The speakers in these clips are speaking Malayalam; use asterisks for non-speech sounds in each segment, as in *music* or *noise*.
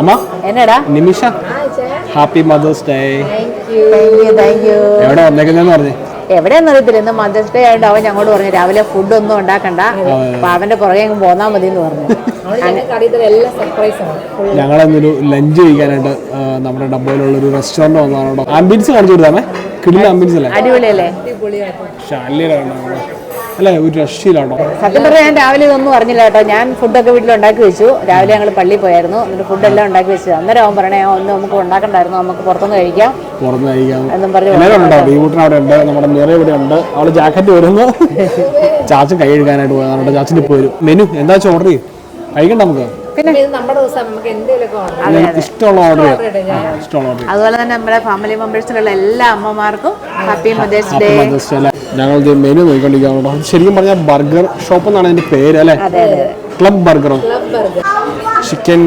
അമ്മ? എന്നടാ? നിമിഷ. ഹാപ്പി മദേഴ്സ് ഡേ എവിടെ വന്നേക്കുന്നതെന്ന് പറഞ്ഞു? എവിടെയെന്ന് അറിയത്തില്ല. ഇന്ന് മദേഴ്സ് ഡേ ആയതുകൊണ്ട് അവൻ ഞങ്ങളോട് പറഞ്ഞു രാവിലെ ഫുഡ് ഒന്നും ഉണ്ടാക്കണ്ട. അപ്പൊ അവന്റെ പുറകെ അങ്ങ് പോന്നാ മതി എന്ന് പറഞ്ഞു ഞങ്ങൾ ഇന്നൊരു ലഞ്ച് കഴിക്കാനായിട്ട് നമ്മുടെ ഡബ്ബയിലുള്ള ഒരു റെസ്റ്റോറന്റ് വന്നതാണ്? ആംബിയൻസ് കാണിച്ചു കൊടുത്താമേ? കിടില ആംബിയൻസ് അല്ലേ? അടിപൊളിയല്ലേ? ശാലിയിലാണ് അല്ലേ? ഒരു രക്ഷയിലാണോ? സത്യം പറഞ്ഞാൽ ഞാൻ രാവിലെ ഇതൊന്നും അറിഞ്ഞില്ല കേട്ടോ. ഞാൻ ഫുഡൊക്കെ വീട്ടിൽ ഉണ്ടാക്കി വെച്ചു. രാവിലെ ഞങ്ങൾ പള്ളി പോയായിരുന്നു. എന്നിട്ട് ഫുഡെല്ലാം ഉണ്ടാക്കി വെച്ചു. അന്നേരം അവൻ പറഞ്ഞേ "ആ, ഒന്ന് നമുക്ക് ഉണ്ടാക്കണ്ടായിരുന്നു. നമുക്ക് പുറത്തുനിന്ന് കഴിക്കാം. പുറത്ത് കഴിക്കാം. എന്നും പറഞ്ഞു അവിടെ ഉണ്ട്. നമ്മുടെ നിറ ഇവിടെ ഉണ്ട്. അവൾ ജാക്കറ്റ് വരുന്നു. ചാച്ചൻ കൈ എഴുതാനായിട്ട് പോയതാണ് ചാച്ചൻ ഇപ്പോൾ വരും. മെനു എന്താ വെച്ചാൽ ഓർഡർ ചെയ്യും? കഴിക്കണ്ട നമുക്ക്. പിന്നെ നമ്മുടെ നമുക്ക് എന്തെങ്കിലുമൊക്കെ ഓർഡർ ഇഷ്ടമുള്ള ഓർഡർ ഇഷ്ടമുള്ള അതുപോലെ തന്നെ നമ്മുടെ ഫാമിലി മെമ്പേഴ്സിലുള്ള എല്ലാ അമ്മമാർക്കും ഹാപ്പി മദേഴ്സ് ഡേ ഞങ്ങൾ മെനു നോക്കിക്കൊണ്ടിരിക്കുകയാണോ. ശരിക്കും പറഞ്ഞാൽ ബർഗർ ഷോപ്പ് എന്നാണ് അതിന്റെ പേര് അല്ലേ? അതെ അതെ. ക്ലബ് ബർഗറോ ബർഗർ ചിക്കൻ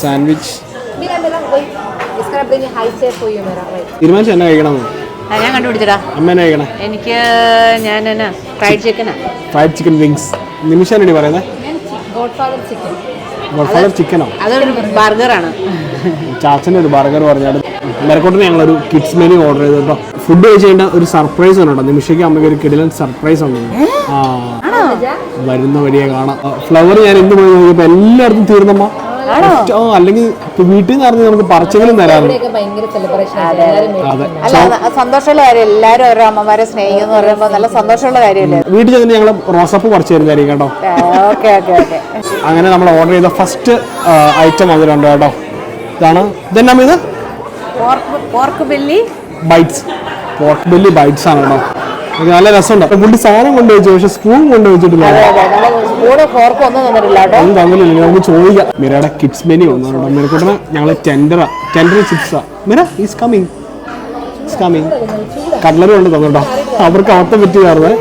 സാൻഡ്വിച്ച്. തീരുമാനിച്ചു എന്നാ കഴിക്കണം ഞാൻ കണ്ടുപിടിച്ചടാ അമ്മ എന്നെ കഴിക്കണേ? എനിക്ക് ഞാൻ എന്നാ ഫ്രൈഡ് ചിക്കനാ ഫ്രൈഡ് ചിക്കൻ വിങ്സ് നിമിഷം പറയുന്നത് Godfather chicken. ഗോഡ്ഫാദർ ചിക്കനോ അതൊരു ബർഗറാണ്. ചാച്ചന്റെ ഒരു ബർഗർ പറഞ്ഞാൽ മെരക്കോട്ടിന് ഞങ്ങളൊരു കിഡ്സ് മെനു ഓർഡർ ചെയ്തു കേട്ടോ. ഫുഡ് കഴിച്ചേണ്ട ഒരു സർപ്രൈസ് ഉണ്ട് നിമിഷയ്ക്ക് അമ്മയ്ക്ക് ഒരു കിടിലൻ സർപ്രൈസ് ഉണ്ട് ആ. വരുന്ന വഴിയെ കാണാം. ഫ്ലവർ ഞാൻ എന്ത് പോയി നോക്കിയപ്പോൾ എല്ലായിടത്തും തീർന്നമ്മ. അല്ലെങ്കിൽ വീട്ടിൽ നിന്ന് അറിഞ്ഞ് നമുക്ക് പറിച്ചെങ്കിലും തരാറുണ്ട്. അല്ല സന്തോഷമുള്ള കാര്യം. എല്ലാവരും ഓരോ അമ്മമാരെ സ്നേഹിക്കുന്നു പറയുമ്പോൾ നല്ല സന്തോഷമുള്ള കാര്യമല്ലേ? വീട്ടിൽ ചെന്ന് ഞങ്ങൾ റോസപ്പ് പറിച്ചു തരുന്നതായിരിക്കും കേട്ടോ. Okay okay okay. അങ്ങനെ നമ്മൾ ഓർഡർ ചെയ്ത ഫസ്റ്റ് ഐറ്റം അതിലുണ്ട് കേട്ടോ. ഇതാണ്. ഇതെന്നാ ഇത്? Pork pork belly bites pork belly bites ആണ് കേട്ടോ. നല്ല രസമുണ്ട്. പുള്ളി സാധനം കൊണ്ടുവച്ചു പക്ഷെ സ്പൂൺ തന്നില്ല നമുക്ക് ചോദിക്കാം. മിരയുടെ കിഡ്സ് മെനു വന്നു കേട്ടോ മിറക്കൂട്ടിന് ഞങ്ങൾ ടെൻഡറാ tender ചിപ്സാ Mira is coming is coming cutlery കൊണ്ട് തന്നു കേട്ടോ അവർക്ക് അർത്ഥം പറ്റിയായിരുന്നു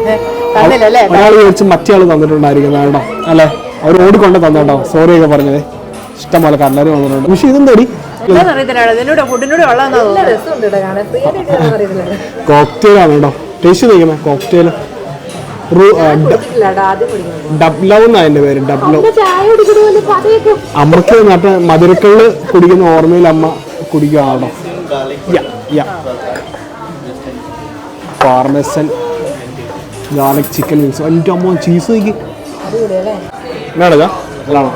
ഒരാൾ ചോദിച്ച് മറ്റേ ആൾ തന്നിട്ടുണ്ടായിരിക്കുന്നത് കേട്ടോ. അല്ലേ? അവർ ഓടിക്കൊണ്ട് തന്നോട്ടോ. സോറി ഒക്കെ പറഞ്ഞത്. ഇഷ്ടംപോലെ കട്ലറി വന്നിട്ടുണ്ട് പക്ഷെ ഇതെന്തടി? കോക്ടെയിലാണ് കേട്ടോ. *laughs* ടേസ്റ്റ് ചെയ്യണം കോക്ടെയിൽ. ഡബ്ലവ് എന്നാ അതിന്റെ പേര്? ഡബ്ലവ് അമ്മയ്ക്ക് നട്ട മധുരക്കള്ള് കുടിക്കുന്ന ഓർമ്മയിൽ അമ്മ കുടിക്കുകയാണോ ഫാർമസൻ ഗാർലിക് ചിക്കൻ വിങ്സ് എന്റെ അമ്മ ചീസ് നോക്കി. അല്ലാണോ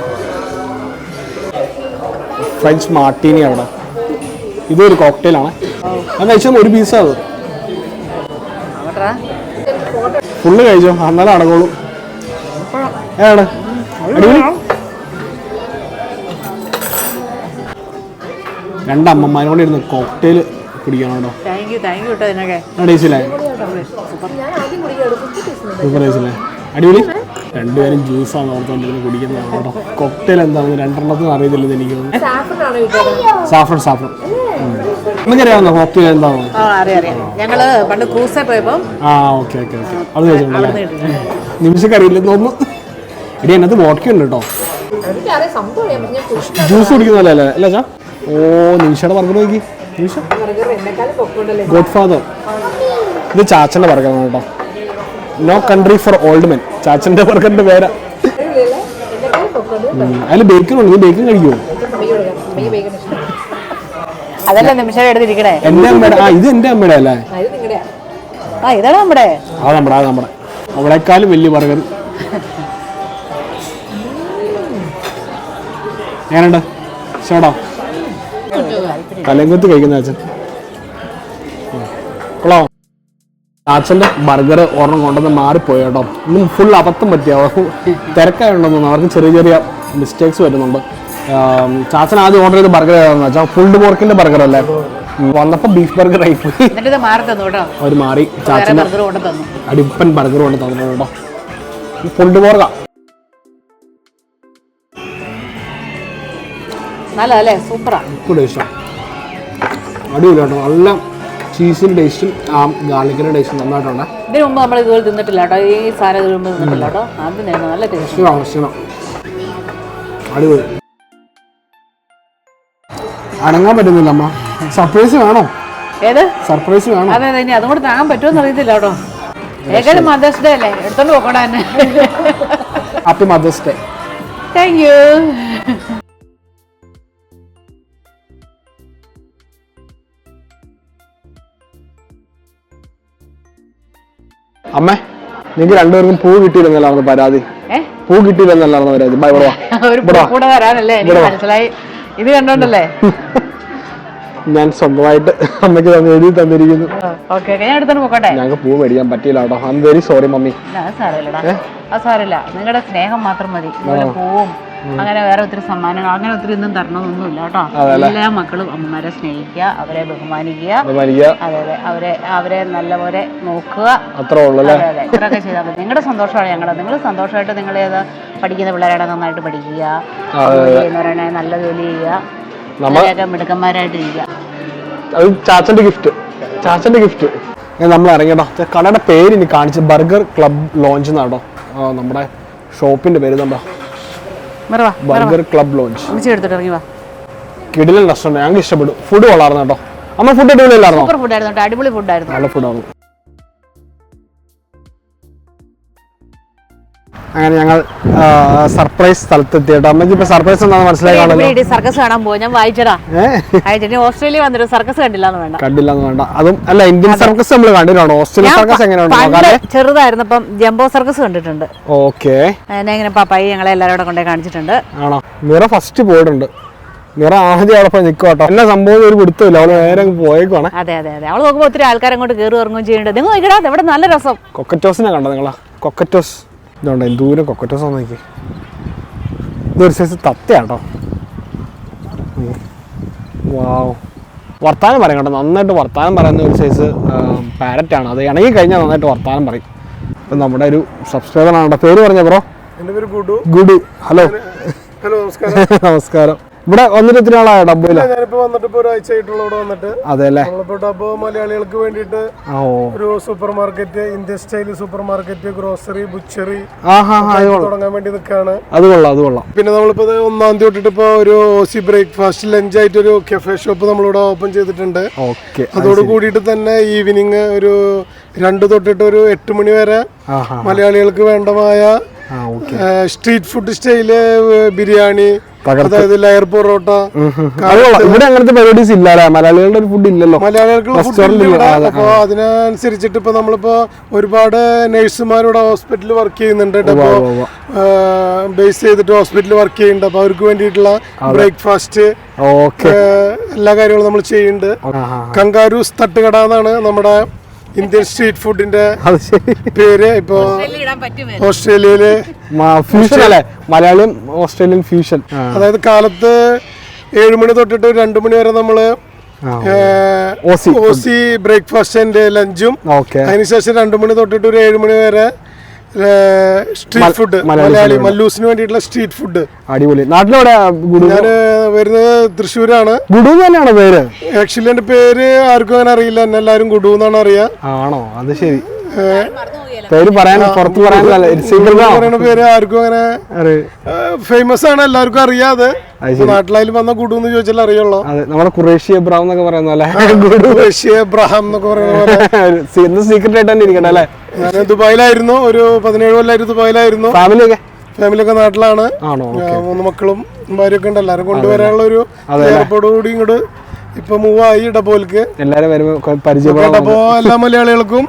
ഫ്രഞ്ച് മാർട്ടീനി അവിടെ. ഇതൊരു കോക്ടെയിലാണ് ഞാൻ കഴിച്ചാൽ ഒരു പീസാണ് അത്. ഫുള്ള് കഴിച്ചോ? എന്നാലും അടങ്ങോളൂ അടിപൊളി. രണ്ടമ്മമാരോട് ഇരുന്ന് കോക്ടെയിൽ കുടിക്കണം കേട്ടോ. താങ്ക് യു താങ്ക് യു കേട്ടോ ഇതിനൊക്കെ. ടേസ്റ്റില്ലേ ഞാൻ ആദ്യം കുടിക്കുകയാണ് കുത്തി ടേസ്റ്റ് സൂപ്പർ ടേസ്റ്റില്ലേ അടിപൊളി. രണ്ടുപേരും ജ്യൂസാണ് ഓർത്തോണ്ടിരുന്ന് കുടിക്കുന്നത്. കേട്ടോ കോക്ടെയിൽ എന്താണെന്ന് രണ്ടെണ്ണത്തിന് അറിയത്തില്ലെന്ന് എനിക്ക് തോന്നുന്നു. സാഫ്രൺ സാഫ്രൺ കോക്ടെയിൽ എന്താണെന്ന്? ആ അറിയാം അറിയാം. ഞങ്ങൾ പണ്ട് ക്രൂസിൽ പോയപ്പം ആ ഓക്കെ ഓക്കെ ഓക്കെ. അത് കഴിച്ചിട്ടുണ്ടല്ലേ അവിടുന്ന് കിട്ടി. തോന്നുന്നു. ഇടി എന്നത് ഉണ്ട് കേട്ടോ. എനിക്കറിയാം സംഭവം അറിയാം പക്ഷെ ഞാൻ കുടിച്ചിട്ട് ജ്യൂസ് കുടിക്കുന്നല്ലേ അല്ലേ? അല്ലേ ചാ ഓ നിമിഷയുടെ ബർഗർ നോക്കി. നിമിഷ. ബർഗർ എന്നെക്കാളും പൊക്കമുണ്ടല്ലേ? ഗോഡ് ഫാദർ ഇത് ചാച്ചന്റെ ബർഗറാണ് കേട്ടോ. No country for old men ചാച്ചന്റെ ബർഗറിന്റെ പേരാ. അടിപൊളിയല്ലേ? എന്നെക്കാളും പൊക്കമുണ്ട് അതിൽ ബേക്കൺ ഉണ്ട്. നീ ബേക്കൺ കഴിക്കുമോ അമ്മയ്ക്ക് കൊടുക്കാം അമ്മയ്ക്ക് ബേക്കൺ ഇഷ്ടം അതല്ല നിമിഷം എടുത്തിരിക്കണേ അമ്മയുടെ ആ ഇത് അമ്മയുടെ അല്ലേ? ആ, ആ ഇതാണ് നമ്മുടെ. ആ നമ്മുടെ ആ നമ്മുടെ. അവളെക്കാളും വലിയ ബർഗർ ഞാനുണ്ട് ചേടാ കലങ്കത്ത് കഴിക്കുന്ന അച്ഛൻ. കൊള്ളാം. അച്ഛന്റെ ബർഗർ ഒരെണ്ണം കൊണ്ടുവന്ന് മാറിപ്പോയി കേട്ടോ. ഇന്നും ഫുൾ അബദ്ധം പറ്റിയ തിരക്കായുണ്ടെന്ന് അവർക്ക് ചെറിയ ചെറിയ മിസ്റ്റേക്സ് വരുന്നുണ്ട്. ചാച്ചൻ ആദ്യം ഓർഡർ ചെയ്ത ബർഗർ ഏതാണെന്ന് വെച്ചാൽ ഫുൾഡ് പോർക്കിന്റെ ബർഗർ അല്ലേ? വന്നപ്പോ ബീഫ് ബർഗർ ആയിപ്പോയി എന്നിട്ട് ഇത് മാറി. തന്നു. അടിപ്പൻ ബർഗർ കൊണ്ട് തന്നിട്ടുണ്ട് കേട്ടോ. ഫുൾഡ് പോർക്ക നല്ലതല്ലേ? സൂപ്പറാ. ഉപ്പ് ടേസ്റ്റാണ് അടിപൊളി കേട്ടോ. നല്ല ചീസിന്റെ ടേസ്റ്റും ആ ഗാർലിക്കിന്റെ ടേസ്റ്റും നന്നായിട്ടുണ്ട്. ഇതിനു മുമ്പ് നമ്മൾ ഇതുപോലെ തിന്നിട്ടില്ല കേട്ടോ. ഈ സാധനം ഇതിനു മുമ്പ് തിന്നിട്ടില്ല കേട്ടോ. ആദ്യം നല്ല ടേസ്റ്റ് അടിപൊളി. അടങ്ങാൻ പറ്റുന്നില്ല അമ്മ. സർപ്രൈസ് വേണോ. ഏത്? സർപ്രൈസ് വേണം. അതെ അതെ ഇനി അതും കൂടെ താങ്ങാൻ പറ്റുമെന്ന് അറിയത്തില്ല കേട്ടോ. ഏകാലും മദേഴ്സ് ഡേ അല്ലേ? എടുത്തോണ്ട് പോക്കോടാ തന്നെ happy mother's day thank you അമ്മേ നിങ്ങൾക്ക് രണ്ടുപേർക്കും പൂ കിട്ടിയില്ലെന്നല്ലായിരുന്നു പരാതി. പൂ കിട്ടിയില്ലെന്നല്ലായിരുന്നു പരാതി. ബൈ ഇവിടെ *laughs* മനസ്സിലായി. ഇത് കണ്ടോണ്ടല്ലേ? ഞാൻ സ്വന്തമായിട്ട് അമ്മയ്ക്ക് തന്നെ എഴുതി തന്നിരിക്കുന്നു. ഞങ്ങൾക്ക് പൂ മേടിക്കാൻ പറ്റിയില്ല കേട്ടോ. I'm very sorry mummy സാരമില്ല. നിങ്ങളുടെ സ്നേഹം മാത്രം മതി. പൂവും അങ്ങനെ വേറെ ഒത്തിരി സമ്മാനങ്ങൾ അങ്ങനെ ഒത്തിരി ഒന്നും തരണമെന്നൊന്നുമില്ല കേട്ടോ. എല്ലാ മക്കളും അമ്മമാരെ സ്നേഹിക്കുക അവരെ ബഹുമാനിക്കുക. അതെ അതെ. അവരെ അവരെ നല്ലപോലെ നോക്കുക. അത്രേ ഉള്ളൂ അതെ അതെ. ഇത്രയൊക്കെ ചെയ്താൽ മതി. നിങ്ങളുടെ സന്തോഷമാണ് ഞങ്ങളുടെ നിങ്ങൾ സന്തോഷമായിട്ട് നിങ്ങളേത് പഠിക്കുന്ന പിള്ളേരാണ് നന്നായിട്ട് പഠിക്കുക. ജോലി ചെയ്യുന്നവരാണെ നല്ല ജോലി ചെയ്യുക. മിടുക്കന്മാരായിട്ട് ഇരിക്കുക. ചാച്ചന്റെ ഗിഫ്റ്റ് ചാച്ചന്റെ ഗിഫ്റ്റ് നമ്മൾ ഇറങ്ങിട്ടോ കടയുടെ പേര് ഇനി കാണിച്ച്. ബർഗർ ക്ലബ് ലോഞ്ച് എന്നാട്ടോ നമ്മുടെ ഷോപ്പിന്റെ പേര് എന്താ ബർഗർ ക്ലബ് ലോഞ്ച്. കിടിലൻ റെസ്റ്റോറന്റ് ഞങ്ങൾക്ക് ഇഷ്ടപ്പെട്ടു. ഫുഡ് കൊള്ളാറുണ്ടോ കേട്ടോ. അമ്മ ഫുഡ് അടിപൊളിയല്ലായിരുന്നോ? അടിപൊളി ഫുഡായിരുന്നു നല്ല ഫുഡാണ് അങ്ങനെ ഞങ്ങൾ സർപ്രൈസ് സ്ഥലത്തെത്തി കേട്ടോ അമ്മയ്ക്ക് ഇപ്പൊ സർപ്രൈസ് എന്താണെന്ന് മനസ്സിലായി സർക്കസ് കാണാൻ പോകും ഞാൻ വായിച്ചടാ. ഓസ്ട്രേലിയ വന്നിട്ട് സർക്കസ് കണ്ടില്ല എന്ന് വേണ്ട. കണ്ടില്ലെന്ന് വേണ്ട. അതും അല്ല ഇന്ത്യൻ സർക്കസ് നമ്മൾ കണ്ടിട്ടുണ്ടോ? ഓസ്ട്രേലിയ സർക്കസ് എങ്ങനെയാണ് ചെറുതായിരുന്നു അപ്പം ജംബോ സർക്കസ് കണ്ടിട്ടുണ്ട്. ഓക്കെ. ഇങ്ങനെ പപ്പായി ഞങ്ങളെ എല്ലാവരും കൊണ്ടേ കാണിച്ചിട്ടുണ്ട്. ആണോ? മിറ ഫസ്റ്റ് പോയിട്ടുണ്ട്. നിറ ആദ്യം അവിടെ പോയി നിൽക്കും കേട്ടോ. എന്നാ സംഭവം ഒരു പിടുത്തില്ല അവൾ നേരെ പോയേക്കുവാണ്. അതെ അതെ അതെ. അവൾ നോക്കുമ്പോൾ ഒത്തിരി ആൾക്കാരെ അങ്ങോട്ട് കയറി ഇറങ്ങുകയും ചെയ്യുന്നുണ്ട് നിങ്ങൾ നോക്കിടാ ഇവിടെ നല്ല രസം. കൊക്കറ്റോസിനെ കണ്ടോ നിങ്ങളാ? കൊക്കറ്റോസ്. ഇതുണ്ട്? എന്തൂരം കൊക്കറ്റോസ് നോക്കി. ഇതൊരു സൈസ് തത്തയാട്ടോ. വാവ്. വർത്താനം പറയും കേട്ടോ. നന്നായിട്ട് വർത്താനം പറയുന്ന ഒരു സൈസ് പാരറ്റാണ് അത് ഇണങ്ങി കഴിഞ്ഞാൽ നന്നായിട്ട് വർത്താനം പറയും. ഇപ്പം നമ്മുടെ ഒരു സബ്സ്ക്രൈബറാണ് പേര് പറഞ്ഞ ബ്രോ എന്റെ പേര് ഗുഡു. ഗുഡു. ഹലോ ഹലോ നമസ്കാരം. *laughs* നമസ്കാരം. ഇവിടെ വന്നിട്ട് ഇത്തിരി ആളായ ഡബ്ബയില ഞാനിപ്പോ വന്നിട്ട് ഇപ്പൊ ഒരാഴ്ച ആയിട്ടുള്ള ഇവിടെ വന്നിട്ട്. അതെ അല്ലേ? നമ്മളിപ്പോ ഡബോ മലയാളികൾക്ക് വേണ്ടിയിട്ട് ഒരു super market Indian style super market grocery butchery തുടങ്ങാൻ വേണ്ടി നിൽക്കുകയാണ് അത് കൊള്ളാം അത് കൊള്ളാം. പിന്നെ നമ്മളിപ്പോ ഒന്നാം തീയതി തൊട്ടിട്ട് ഇപ്പൊ ഒരു ഓസി ബ്രേക്ക്ഫാസ്റ്റ് ലഞ്ച് ആയിട്ട് ഒരു കഫേ ഷോപ്പ് നമ്മളിവിടെ ഓപ്പൺ ചെയ്തിട്ടുണ്ട്. ഓക്കെ അതോട് കൂടിയിട്ട് തന്നെ ഈവനിങ് ഒരു രണ്ട് തൊട്ടിട്ട് ഒരു എട്ട് മണി വരെ മലയാളികൾക്ക് വേണ്ടമായ സ്ട്രീറ്റ് ഫുഡ് സ്റ്റൈൽ ബിരിയാണി. അതായത് ലെയർ പൊറോട്ട ഇവിടെ അങ്ങനത്തെ പരിപാടീസ് ഇല്ല മലയാളികളുടെ ഒരു ഫുഡ് ഇല്ലല്ലോ. മലയാളികൾക്ക് അപ്പോൾ അതിനനുസരിച്ചിട്ട് ഇപ്പൊ നമ്മളിപ്പോ ഒരുപാട് നഴ്സുമാരുടെ ഹോസ്പിറ്റലിൽ വർക്ക് ചെയ്യുന്നുണ്ട്. അപ്പോ ബേസ് ചെയ്തിട്ട് ഹോസ്പിറ്റലിൽ വർക്ക് ചെയ്യുന്നുണ്ട്. അപ്പൊ അവർക്ക് വേണ്ടിയിട്ടുള്ള ബ്രേക്ക്ഫാസ്റ്റ് എല്ലാ കാര്യങ്ങളും നമ്മൾ ചെയ്യുന്നുണ്ട്. കങ്കാരൂസ് തട്ടുകട എന്നാണ് നമ്മുടെ ഇന്ത്യൻ സ്ട്രീറ്റ് ഫുഡിന്റെ പേര് ഇപ്പോ ഓസ്ട്രേലിയയിൽ ഫ്യൂഷൻ അല്ലേ? മലയാളം ഓസ്ട്രേലിയൻ ഫ്യൂഷൻ അതായത് കാലത്ത് ഏഴ് മണി തൊട്ടിട്ട് രണ്ട് മണി വരെ നമ്മൾ ഓസി ബ്രേക്ക്ഫാസ്റ്റ് ബ്രേക്ക്ഫാസ്റ്റിന്റെ ലഞ്ചും അതിനുശേഷം രണ്ടു മണി തൊട്ടിട്ട് ഒരു ഏഴ് മണി വരെ സ്ട്രീറ്റ് ഫുഡ് മലയാളി മല്ലൂസിന് വേണ്ടിയിട്ടുള്ള സ്ട്രീറ്റ് ഫുഡ് അടിപൊളി. നാട്ടിലെവിടെ ഞാൻ വരുന്നത് തൃശ്ശൂരാണ്. ഗുഡു തന്നെയാണോ പേര്? ആക്ച്വലി എന്റെ പേര് ആർക്കും അങ്ങനെ അറിയില്ല. എന്നെ എല്ലാവരും ഗുഡു എന്നാണ് അറിയാ. ആണോ? അത് ശരി. പേര് പറയാൻ പുറത്ത് പറയാൻ പേര് ആർക്കും അങ്ങനെ ഫേമസ് ആണ്. എല്ലാവർക്കും അറിയാതെ. നാട്ടിലായാലും വന്ന ഗുഡു എന്ന് ചോദിച്ചാൽ അറിയുള്ളൂ. അതെ. നമ്മുടെ കുറേഷ്യ ബ്രൗൺ എന്നൊക്കെ പറയുന്ന പോലെ. ഗുഡു റഷ്യ എബ്രഹാം എന്നൊക്കെ പറയുന്ന പോലെ. *laughs* സീക്രട്ട് ആയിട്ട് തന്നെ ഇരിക്കട്ടെ അല്ലേ? ഞാൻ ദുബായിലായിരുന്നു ഒരു പതിനേഴ് കൊല്ലായിരുന്നു ദുബായിലായിരുന്നു. ഫാമിലി ഒക്കെ ഫാമിലി ഒക്കെ നാട്ടിലാണ് മൂന്ന് മക്കളും ഭാര്യയൊക്കെ ഉണ്ട്. എല്ലാവരും കൊണ്ടുവരാനുള്ള ഒരു കൂടി ഇങ്ങോട്ട് ഇപ്പൊ മൂവായി ഡബോൽക്ക് എല്ലാരും വരുമ്പോ പരിചയപ്പെടാൻ ഡബോ എല്ലാ മലയാളികൾക്കും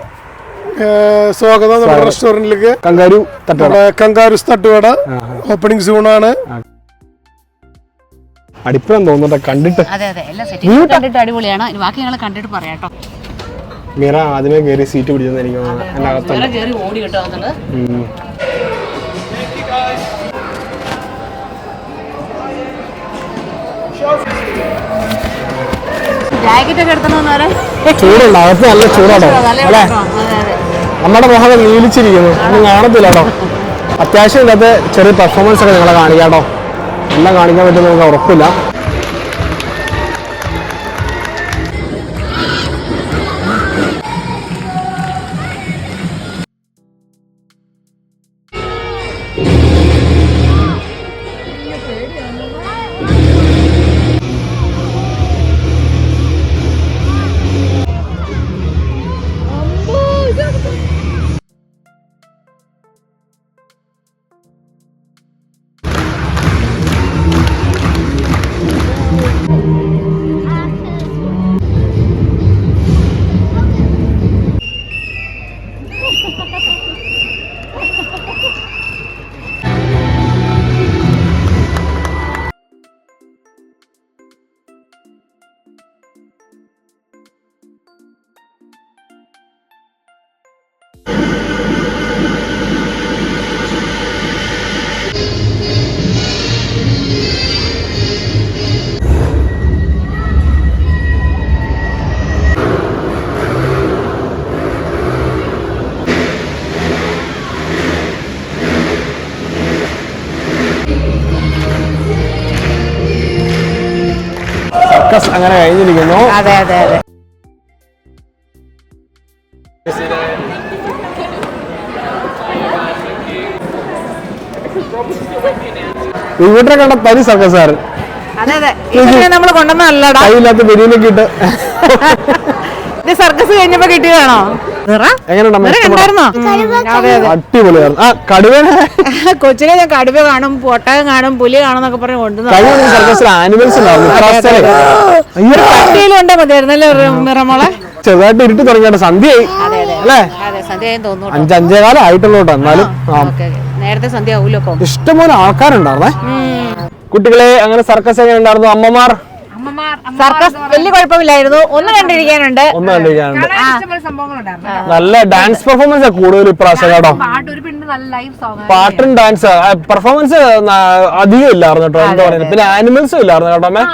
സ്വാഗതം നമ്മുടെ റെസ്റ്റോറന്റിലേക്ക് കങ്കാരു കങ്കാരുസ് തട്ടുകട ഓപ്പണിംഗ് സൂണാണ് അടിപ്പഴം തോന്നുന്നുണ്ട് കണ്ടിട്ട്. അതെ അതെ. എല്ലാം സെറ്റ് കണ്ടിട്ട് അടിപൊളിയാണ്. ബാക്കി ഞങ്ങൾ കണ്ടിട്ട് പറയാം കേട്ടോ മീറ ആദ്യമേ കയറി സീറ്റ് പിടിച്ചെന്ന് എനിക്ക് തോന്നുന്നു. ചൂടുണ്ട് അകത്ത് നല്ല ചൂടാണോ അല്ലേ? നമ്മുടെ മുഖം നീലിച്ചിരിക്കുന്നു. ഒന്നും കാണത്തില്ല കേട്ടോ. അത്യാവശ്യം ഇതിനകത്ത് ചെറിയ പെർഫോമൻസ് ഒക്കെ നിങ്ങളെ കാണിക്കാം കേട്ടോ. എല്ലാം കാണിക്കാൻ പറ്റുമെന്ന് നമുക്ക് ഉറപ്പില്ല. സർക്കസ് അങ്ങനെ കഴിഞ്ഞിരിക്കുന്നു. അതെ അതെ അതെ. ഇവിടെ കണ്ട തരി സർക്കസ് ഇതൊക്കെ നമ്മൾ കൊണ്ടുവന്നല്ലടാ കൈയില്ലാത്ത ബിരിയാണി ഇത് സർക്കസ് കഴിഞ്ഞപ്പോ കിട്ടിയതാണോ? അടിപൊളിയായിരുന്നു. ആ കടുവേനെ? *laughs* കൊച്ചിനെ ഞാൻ കടുവ കാണും പൊട്ടകം കാണും പുലി കാണും എന്നൊക്കെ പറഞ്ഞ് കൊണ്ടുവന്നു കഴിഞ്ഞ സർക്കസിൽ ആനിമൽസ് ഉണ്ടായിരുന്നു. അയ്യോ. പട്ടിയിലും ഉണ്ടേ മതിയായിരുന്നല്ലേ നിറമോളെ? ചെറുതായിട്ട് ഇരുട്ടി തുടങ്ങിയാണ് സന്ധ്യയായി. അല്ലേ? അതെ സന്ധ്യയായി തോന്നുന്നു അഞ്ച് അഞ്ചേകാലം ആയിട്ടുള്ളൂ കേട്ടോ എന്നാലും നേരത്തെ സന്ധ്യ ഇഷ്ടംപോലെ ആൾക്കാരുണ്ടായിരുന്നേ. കുട്ടികളെ അങ്ങനെ സർക്കസ് എങ്ങനെ ഉണ്ടായിരുന്നു? അമ്മമാർ? സർക്കസ് വലിയ കുഴപ്പമില്ലായിരുന്നു. ഒന്ന് കണ്ടിരിക്കാനുണ്ട്. ഒന്ന് കണ്ടിരിക്കാനുണ്ട്. നല്ല ഡാൻസ് പെർഫോമൻസ് കൂടുതൽ ഇപ്രാവശ്യം കേട്ടോ. പാട്ട് ഡാൻസ് പെർഫോമൻസ് അധികം ഇല്ലായിരുന്നു കേട്ടോ എന്താ പറയുന്നത്. പിന്നെ ആനിമൽസും ഇല്ലായിരുന്നു കേട്ടോ അമ്മേ.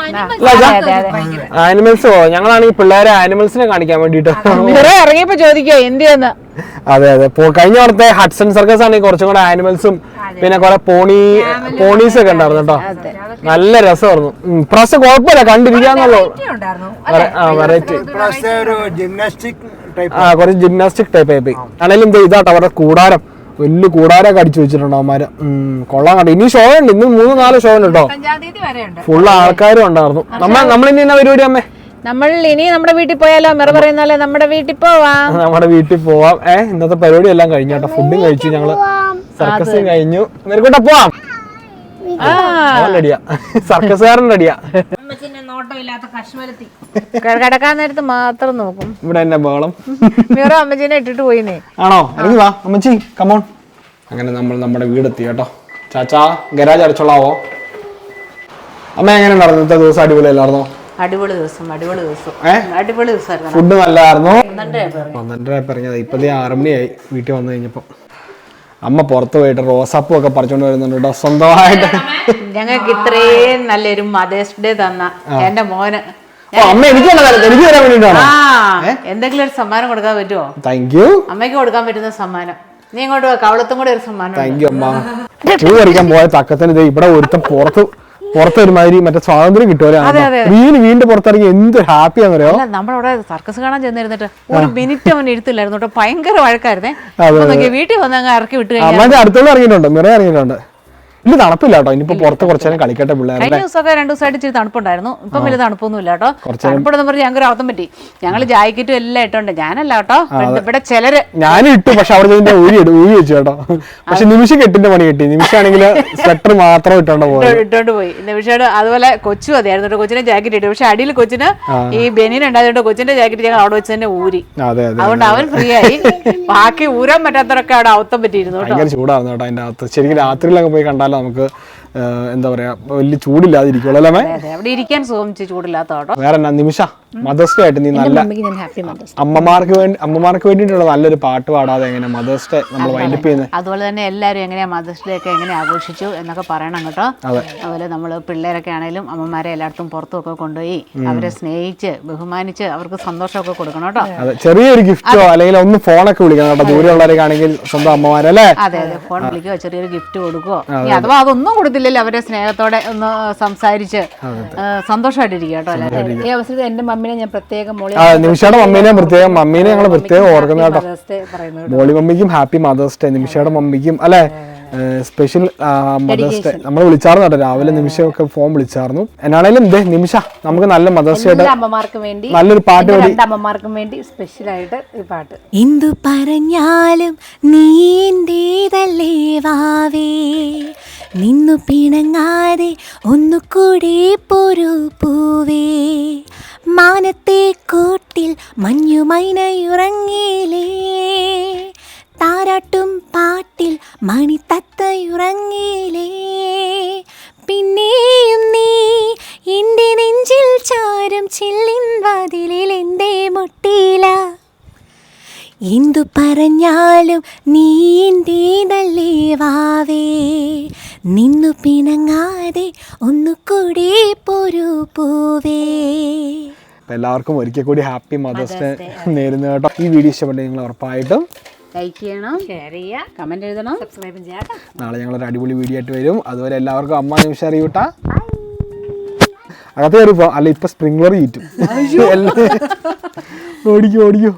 ആനിമൽസ് ഞങ്ങളാണെങ്കിൽ പിള്ളേരെ ആനിമൽസിനെ കാണിക്കാൻ വേണ്ടിട്ട് ഇറങ്ങിയപ്പോ ചോദിക്കോ എന്തിയെന്ന് അതെ അതെ. കഴിഞ്ഞ വർത്തെ ഹഡ്സൺ സർക്കസ് ആണെങ്കിൽ കുറച്ചും കൂടെ ആനിമൽസും പിന്നെ കുറെ പോണി പോണീസ് ഒക്കെ ഉണ്ടായിരുന്നു. കേട്ടോ. നല്ല രസമായിരുന്നു. ഇപ്രാവശ്യം കുഴപ്പമില്ല കണ്ടിരിക്കാന്നുള്ളൂ ഉണ്ടായിരുന്നു. ആ വെറൈറ്റി ഇപ്രാവശ്യത്തെ ഒരു ജിംനാസ്റ്റിക് ടൈപ്പ് ആ കുറച്ച് ജിംനാസ്റ്റിക് ടൈപ്പ് ആയി പോയി. ആണെങ്കിലും ഇതാട്ടോ അവരുടെ കൂടാരം. വലിയ കൂടാരൊക്കെ അടിച്ചു വെച്ചിട്ടുണ്ട് അവന്മാര്. ഉം, കൊള്ളാൻ കണ്ടു ഇനി ഷോ ഉണ്ട്. ഇന്ന് മൂന്ന് നാല് ഷോ ഉണ്ട് കേട്ടോ. അഞ്ചാം വരെ ഉണ്ട്. ഫുള്ള് ആൾക്കാരും ഉണ്ടായിരുന്നു. നമ്മ നമ്മളിനി എന്നാ പരിപാടി അമ്മേ? നമ്മൾ ഇനി നമ്മുടെ വീട്ടിൽ പോയാലോ? മെറ പറയുന്ന പോലെ നമ്മുടെ വീട്ടിൽ പോവാം. നമ്മുടെ വീട്ടിൽ പോവാം. ഏഹ് ഇന്നത്തെ പരിപാടി എല്ലാം കഴിഞ്ഞാട്ടോ ഫുഡും കഴിച്ചു ഞങ്ങൾ. സർക്കസും കഴിഞ്ഞു. മേൽക്കൂട്ട പോവാം. ആ. അവൻ റെഡിയാ സർക്കസുകാരൻ റെഡിയാ കിടക്കാൻ നേരത്ത് മാത്രം നോക്കും. ഇവിടെ എന്നെ ബഹളം. മിറ അമ്മച്ചീനെ ഇട്ടിട്ട് പോയിന്നേ. ആണോ? ഇറങ്ങി വാ അമ്മച്ചി കമോൺ അങ്ങനെ നമ്മൾ നമ്മുടെ വീടെത്തി കേട്ടോ. ചാച്ചാ ഗരാജ് അടച്ചോളാവോ അമ്മ എങ്ങനെ നടന്നു ഇന്നത്തെ ദിവസം അടിപൊളിയല്ലായിരുന്നോ അടിപൊളി ദിവസം അടിപൊളി ദിവസം. അടിപൊളി ദിവസമായിരുന്നു. ഫുഡ് നല്ലതായിരുന്നു പന്ത്രണ്ടര പറഞ്ഞത് ഇപ്പൊ ആറുമണിയായി ആറ് മണിയായി. വീട്ടിൽ വന്നു കഴിഞ്ഞപ്പോ. അമ്മ പുറത്ത് പോയിട്ട് റോസാപ്പൂ ഒക്കെ പറിച്ചോണ്ട് വരുന്നുണ്ട് കേട്ടോ സ്വന്തമായിട്ട്. ഞങ്ങൾക്ക് ഇത്രയും നല്ലൊരു മദേഴ്സ് ഡേ തന്ന എന്റെ മോന്. അമ്മ എനിക്ക് വന്ന കാര്യം എനിക്ക് തരാൻ വേണ്ടിട്ടാണോ? ആ എന്തെങ്കിലും ഒരു സമ്മാനം കൊടുക്കാൻ പറ്റുമോ താങ്ക് യു അമ്മയ്ക്ക് കൊടുക്കാൻ പറ്റുന്ന സമ്മാനം. നീ ഇങ്ങോട്ട് കവളത്തും കൂടെ ഒരു സമ്മാനം. താങ്ക് യു അമ്മ. പൂ പറിക്കാൻ പോയ തക്കത്തിന് ഇവിടെ ഒരുത്തം പുറത്ത് പുറത്ത് ഒരുമാതിരി മറ്റേ സ്വാതന്ത്ര്യം കിട്ടുമല്ലോ? വീണ്ടും പുറത്തിറങ്ങി എന്ത് ഹാപ്പിയാണെന്നറിയോ നമ്മളവിടെ സർക്കസ് കാണാൻ ചെന്നിരുന്നിട്ട് ഒരു മിനിറ്റ് അവൻ എഴുത്തില്ലായിരുന്നു ഭയങ്കര വഴക്കായിരുന്നേ. വീട്ടിൽ വന്ന് അങ്ങ് ഇറക്കി വിട്ടു അടുത്തോളം ഇറങ്ങിയിട്ടുണ്ട് മിറ ഇറങ്ങിയിട്ടുണ്ട്. ഇല്ല തണുപ്പില്ല കേട്ടോ. ഇനിയിപ്പോ പുറത്ത് കുറച്ചു നേരം കളിക്കട്ടെ പിള്ളേർ കഴിഞ്ഞ ദിവസമൊക്കെ രണ്ടു ദിവസമായിട്ട് ഇച്ചിരി തണുപ്പുണ്ടായിരുന്നു. ഇപ്പം വലിയ തണുപ്പൊന്നും ഇല്ല കേട്ടോ തണുപ്പുണ്ടെന്ന് പറഞ്ഞ് ഞങ്ങൾക്ക് ഒരു അർത്ഥം പറ്റി. ഞങ്ങൾ ജാക്കറ്റും എല്ലാം ഇട്ടുണ്ട് ഞാനല്ല കേട്ടോ. ഇവിടെ- ചിലര് ഞാനും ഇട്ടു പക്ഷെ അവിടെ ഇതിന്റെ ഊരി ഊരി വെച്ചു കേട്ടോ. പക്ഷെ നിമിഷം കെട്ടിന്റെ പണി കിട്ടി. നിമിഷാണെങ്കിൽ സ്വെറ്റർ മാത്രം ഇട്ടോണ്ട് പോയി. ഇട്ടോണ്ട് പോയി. നിമിഷം അതുപോലെ കൊച്ചു അതായിരുന്നു കൊച്ചിനെ ജാക്കറ്റ് ഇട്ടു. പക്ഷെ അടിയിൽ കൊച്ചിന് ഈ ബെനിൻ ഉണ്ടായതുകൊണ്ട് കൊച്ചിന്റെ ജാക്കറ്റ് ഞങ്ങൾ അവിടെ വെച്ച് തന്നെ ഊരി. അതെ അതെ അതുകൊണ്ട് അവൻ ഫ്രീ ആയി. ബാക്കി ഊരാൻ പറ്റാത്തവരൊക്കെ അവിടെ അവത്തം പറ്റിയിരുന്നു കേട്ടോ. ചൂടായിരുന്നു കേട്ടോ അതിന്റെ അകത്ത്. ശരിക്കും രാത്രിയിലൊക്കെ പോയി കണ്ടാലോ നമുക്ക് എന്താ പറയാ വലിയ ചൂടില്ലാതിരിക്കുള്ളൂ അല്ലേ അവിടെ ഇരിക്കാൻ സുഖം ഇച്ചിരി ചൂടില്ലാത്ത കേട്ടോ. വേറെ എന്നാ നിമിഷ മദേഴ്സ് ഡേ ആയിട്ട് നീ നല്ല അമ്മമാർക്ക് വേണ്ടി അമ്മമാർക്ക് വേണ്ടിയിട്ടുള്ള നല്ലൊരു പാട്ട് പാടാതെ എങ്ങനെ മദേഴ്സ് ഡേ നമ്മൾ വൈൻഡപ്പ് ചെയ്യുന്നത്? അതുപോലെ തന്നെ എല്ലാവരും എങ്ങനെയാ മദേഴ്സ് ഡേ ഒക്കെ എങ്ങനെ ആഘോഷിച്ചു എന്നൊക്കെ പറയണം കേട്ടോ. അതെ. അതുപോലെ നമ്മൾ പിള്ളേരൊക്കെ ആണെങ്കിലും അമ്മമാരെ എല്ലായിടത്തും പുറത്തുമൊക്കെ കൊണ്ടുപോയി അവരെ സ്നേഹിച്ച് ബഹുമാനിച്ച് അവർക്ക് സന്തോഷമൊക്കെ കൊടുക്കണം കേട്ടോ. അതെ ചെറിയൊരു ഗിഫ്റ്റോ അല്ലെങ്കിൽ ഒന്ന് ഫോണൊക്കെ വിളിക്കണം കേട്ടോ. ദൂരെയുള്ളവരൊക്കെ ആണെങ്കിൽ സ്വന്തം അമ്മമാരല്ലേ? അതെ അതെ. ഫോൺ വിളിക്കുകയോ ചെറിയൊരു ഗിഫ്റ്റ് കൊടുക്കുകയോ അഥവാ അതൊന്നും കൊടുത്തില്ലല്ലോ അവരെ സ്നേഹത്തോടെ ഒന്ന് സംസാരിച്ച്. സന്തോഷമായിട്ടിരിക്കുക കേട്ടോ അല്ലേ ഈ അവസരത്തിൽ എന്റെ മമ്മിനെ ഞാൻ പ്രത്യേകം മോളി ആ നിമിഷയുടെ മമ്മീനെ പ്രത്യേകം മമ്മീനെ ഞങ്ങൾ പ്രത്യേകം ഓർക്കുന്ന കേട്ടോ. Mother's മോളി മമ്മിക്കും ഹാപ്പി മദേഴ്സ് ഡേ നിമിഷയുടെ മമ്മിക്കും അല്ലെ? സ്പെഷ്യൽ മദേഴ്സ് ഡേ നമ്മൾ വിളിച്ചാർന്നു കേട്ടോ. രാവിലെ നിമിഷമൊക്കെ ഫോൺ വിളിച്ചായിരുന്നു എന്നാണേലും ഇതേ നിമിഷ നമുക്ക് നല്ല മദേഴ്സ് ഡേ അമ്മമാർക്കും വേണ്ടി നല്ലൊരു പാട്ട് പാടി. അമ്മമാർക്കും വേണ്ടി സ്പെഷ്യൽ ആയിട്ട് ഈ പാട്ട്. എന്തു പറഞ്ഞാലും നീന്തേതല്ലേ വാവേ? നിന്നു പിണങ്ങാതെ ഒന്നു കൂടി പൊരു പൂവേ. മാനത്തെ കൂട്ടിൽ മഞ്ഞുമൈനയുറങ്ങിലേ. താരാട്ടും പാട്ടിൽ മണിത്തത്തയുറങ്ങിലേ പിന്നെയും നീ എന്റെ നെഞ്ചിൽ ചാരം ചില്ലിൻ വാതിലിൽ എന്റെ മുട്ടിയില എന്തു പറഞ്ഞാലും നീ എന്റേതല്ലേ വാവേ? നിന്നു പിണങ്ങാതെ ഒന്നു കൂടി പൊരു പൂവേ. എല്ലാവർക്കും ഒരിക്കൽ കൂടി ഹാപ്പി മദേഴ്സ് ഡേ നേരുന്നു കേട്ടോ. ഈ വീഡിയോ ഇഷ്ടപ്പെട്ടെങ്കിൽ നിങ്ങൾ ഉറപ്പായിട്ടും ലൈക്ക് ചെയ്യണം. ഷെയർ ചെയ്യുക കമന്റ് എഴുതണം. സബ്സ്ക്രൈബ് ചെയ്യാം നാളെ ഞങ്ങൾ ഒരു അടിപൊളി വീഡിയോ ആയിട്ട് വരും. അതുപോലെ എല്ലാവർക്കും അമ്മ നിമിഷം അറിയൂട്ടാ അകത്ത് കയറിപ്പോ. അല്ല ഇപ്പൊ സ്പ്രിംഗ്ലർ ചീറ്റും ഓടിക്കോ ഓടിക്കോ.